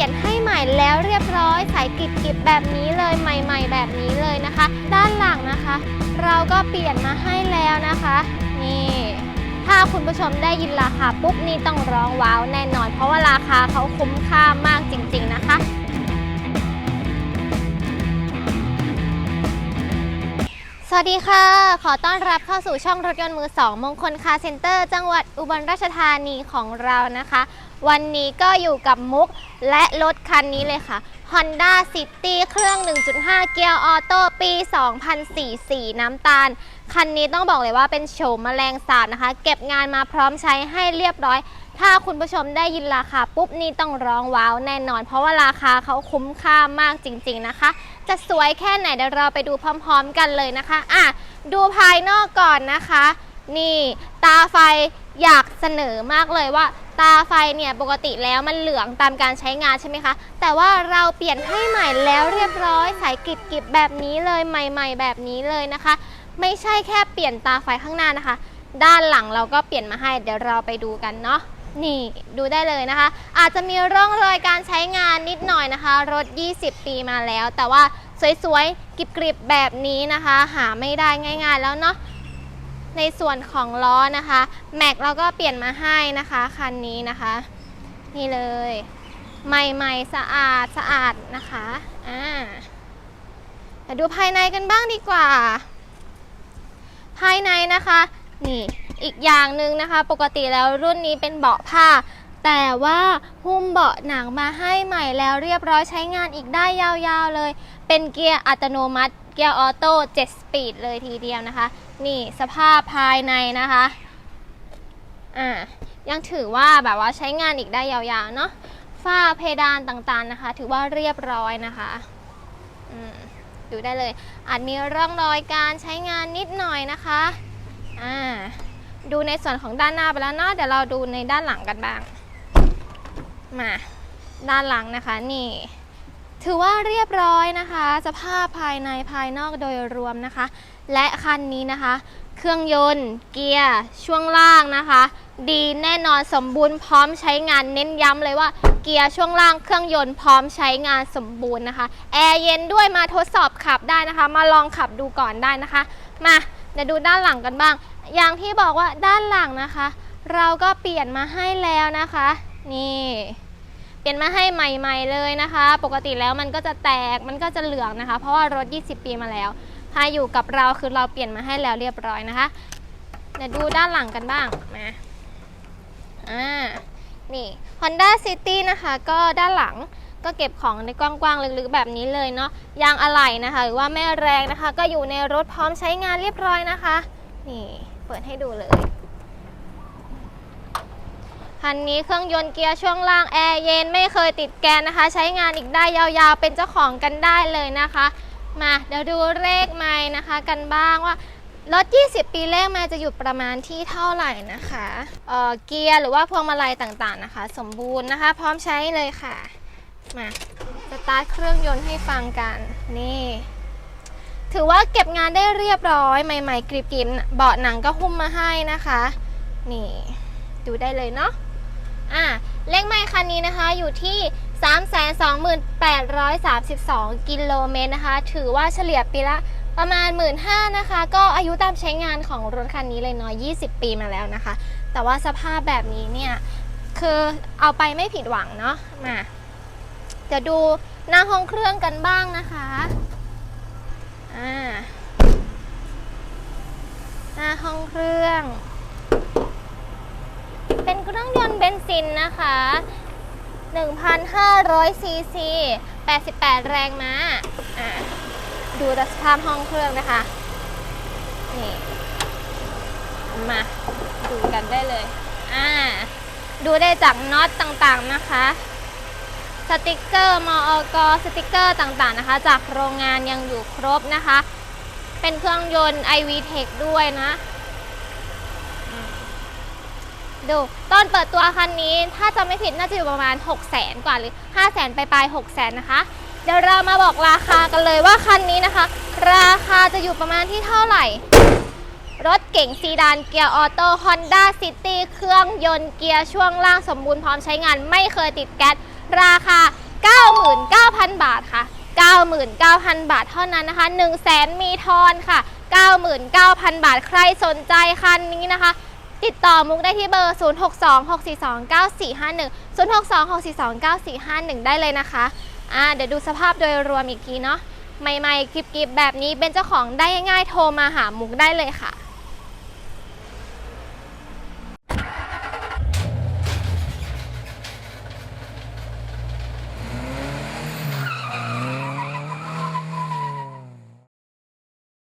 ลี่ยนให้ใหม่แล้วเรียบร้อยใส่กริบๆแบบนี้เลยใหม่ ๆ แบบนี้เลยนะคะ ด้านหลังนะคะ เราก็เปลี่ยนมาให้แล้วนะคะนี่ถ้าคุณผู้ชมได้ยินราคาปุ๊บนี่ต้องร้องว้าวแน่นอน เพราะว่าราคาเขาคุ้มค่ามากจริง ๆนะคะสวัสดีค่ะ ขอต้อนรับเข้าสู่ช่องรถยนต์มือ2มงคลคาเซ็นเตอร์ จังหวัดอุบลราชธานีของเรานะคะ วันนี้ก็อยู่กับมุกและรถคันนี้เลยค่ะ Honda City เครื่อง 1.5 เกียร์ออโต้ปี 2004สีน้ำตาล คันนี้ต้องบอกเลยว่าเป็นโฉมแมลงสาบนะคะ เก็บงานมาพร้อมใช้ให้เรียบร้อย ถ้าคุณผู้ชมได้ยินราคาปุ๊บนี่ต้องร้องว้าวแน่นอน เพราะว่าราคาเขาคุ้มค่ามากจริง ๆนะคะ จะสวยแค่ไหนเดี๋ยวเราไปดูพร้อม ๆ กันเลยนะคะ อะ ดูภายนอกก่อนนะคะ นี่ตาไฟ อยากเสนอมากเลยว่า ตาไฟเนี่ยปกติแล้วมันเหลืองตามการใช้งานใช่ไหมคะ แต่ว่าเราเปลี่ยนให้ใหม่แล้วเรียบร้อยใส่กิบๆแบบนี้เลยใหม่ ๆ แบบนี้เลยนะคะ ไม่ใช่แค่เปลี่ยนตาไฟข้างหน้านะคะ ด้านหลังเราก็เปลี่ยนมาให้เดี๋ยวเราไปดูกันเนาะนี่ดูได้เลยนะคะ อาจจะมีร่องรอยการใช้งานนิดหน่อยนะคะ รถ 20 ปีมาแล้ว แต่ว่าสวยๆกริบๆแบบนี้นะคะ หาไม่ได้ง่าย ๆ แล้วเนาะ ในส่วนของล้อนะคะแม็กเราก็เปลี่ยนมาให้นะคะคันนี้นะคะ นี่เลย ใหม่ๆสะอาดสะอาดนะคะอ่ามาดูภายในกันบ้างดีกว่า ภายในนะคะนี่อีกอย่างหนึ่งนะคะ ปกติแล้วรุ่นนี้เป็นเบาะผ้า แต่ว่าหุ้มเบาะหนังมาให้ใหม่แล้วเรียบร้อยใช้งานอีกได้ยาวๆเลย เป็นเกียร์อัตโนมัติเกียร์ออโต้7สปีดเลยทีเดียวนะคะ นี่สภาพภายในนะคะ อ่า ยังถือว่าแบบว่าใช้งานอีกได้ยาวๆเนาะ ฝ้าเพดานต่างๆนะคะ ถือว่าเรียบร้อยนะคะ อืม ดูได้เลย อาจมีร่องรอยการใช้งานนิดหน่อยนะคะ อ่า ดูในส่วนของด้านหน้าไปแล้วเนาะ เดี๋ยวเราดูในด้านหลังกันบ้าง มา ด้านหลังนะคะ นี่ ถือว่าเรียบร้อยนะคะ สภาพภายในภายนอกโดยรวมนะคะ และคันนี้นะคะ เครื่องยนต์ เกียร์ ช่วงล่างนะคะ ดีแน่นอนสมบูรณ์พร้อมใช้งานเน้นย้ำเลยว่าเกียร์ช่วงล่างเครื่องยนต์พร้อมใช้งานสมบูรณ์นะคะ แอร์เย็นด้วยมาทดสอบขับได้นะคะ มาลองขับดูก่อนได้นะคะ มาเดี๋ยวดูด้านหลังกันบ้าง อย่างที่บอกว่าด้านหลังนะคะ เราก็เปลี่ยนมาให้แล้วนะคะ นี่ เปลี่ยนมาให้ใหม่ๆเลยนะคะ ปกติแล้วมันก็จะแตกมันก็จะเหลืองนะคะ เพราะว่ารถ 20 ปีมาแล้วพาอยู่กับเราคือเราเปลี่ยนมาให้แล้วเรียบร้อยนะคะเดี๋ยวดูด้านหลังกันบ้างมาอ่านี่ Honda City นะคะก็ด้านหลังก็เก็บของในกว้างๆลึกๆแบบนี้เลยเนาะยางอะไหล่นะคะ หรือว่าแม่แรงนะคะ ก็อยู่ในรถพร้อมใช้งานเรียบร้อยนะคะ นี่เปิดให้ดูเลย คันนี้เครื่องยนต์เกียร์ช่วงล่างแอร์เย็นไม่เคยติดแกนนะคะ ใช้งานอีกได้ยาวๆ เป็นเจ้าของกันได้เลยนะคะ มาเดี๋ยวดูเลขไม้นะคะ กันบ้างว่ารถ 20 ปีแรกมาจะอยู่ประมาณที่เท่าไหร่นะคะเออเกียร์หรือว่าพวงมาลัยต่างๆนะคะ สมบูรณ์นะคะ พร้อมใช้เลยค่ะ มาสตาร์ทเครื่องยนต์ให้ฟังกัน นี่ ถือว่าเก็บงานได้เรียบร้อย ใหม่ ๆ กริบๆ เบาะหนังก็หุ้มมาให้นะคะ นี่ ดูได้เลยเนาะ อะเลขไมค์คันนี้นะคะอยู่ที่ 328,32 กิโลเมตรนะคะ ถือว่าเฉลี่ยปีละประมาณ 1 5ื่นนะคะ ก็อายุตามใช้งานของรถคันนี้เลยเนาะ20 ปีมาแล้วนะคะ แต่ว่าสภาพแบบนี้เนี่ย คือเอาไปไม่ผิดหวังเนาะมาเดี๋ยวดูหน้าห้องเครื่องกันบ้างนะคะอ่าหน้าห้องเครื่อง เครื่องยนต์เบนซินนะคะ1,500ซีซี88 แรงม้าอะดูสภาพห้องเครื่องนะคะ นี่ มาดูกันได้เลย อ่า ดูได้จากน็อตต่างๆนะคะ สติกเกอร์มอกสติกเกอร์ต่างๆนะคะ จากโรงงานยังอยู่ครบนะคะ เป็นเครื่องยนต์ iVTEC ด้วยนะ ดู ตอนเปิดตัวคันนี้ถ้าจำไม่ผิดน่าจะอยู่ประมาณ 6 0แสนกว่าหรือ 5 0 0แสนไปลายๆ6แสนนะคะ เดี๋ยวเรามาบอกราคากันเลยว่าคันนี้นะคะ ราคาจะอยู่ประมาณที่เท่าไหร่ รถเก๋งซีดานเกียร์ออโต้ Honda City เครื่องยนต์เกียร์ช่วงล่างสมบูรณ์พร้อมใช้งานไม่เคยติดแก๊สราคา 99,000 บาทค่ะ 99,000 บาทเท่านั้นนะคะ 1 0 0 0 0แสนมีทอนค่ะ 99,000 บาทใครสนใจคันนี้นะคะ ติดต่อมุกได้ที่เบอร์ 0626429451 0626429451 ได้เลยนะคะอ่าเดี๋ยวดูสภาพโดยรวมอีกทีเนาะใหม่ๆกริบๆแบบนี้เป็นเจ้าของได้ง่ายๆโทรมาหามุกได้เลยค่ะ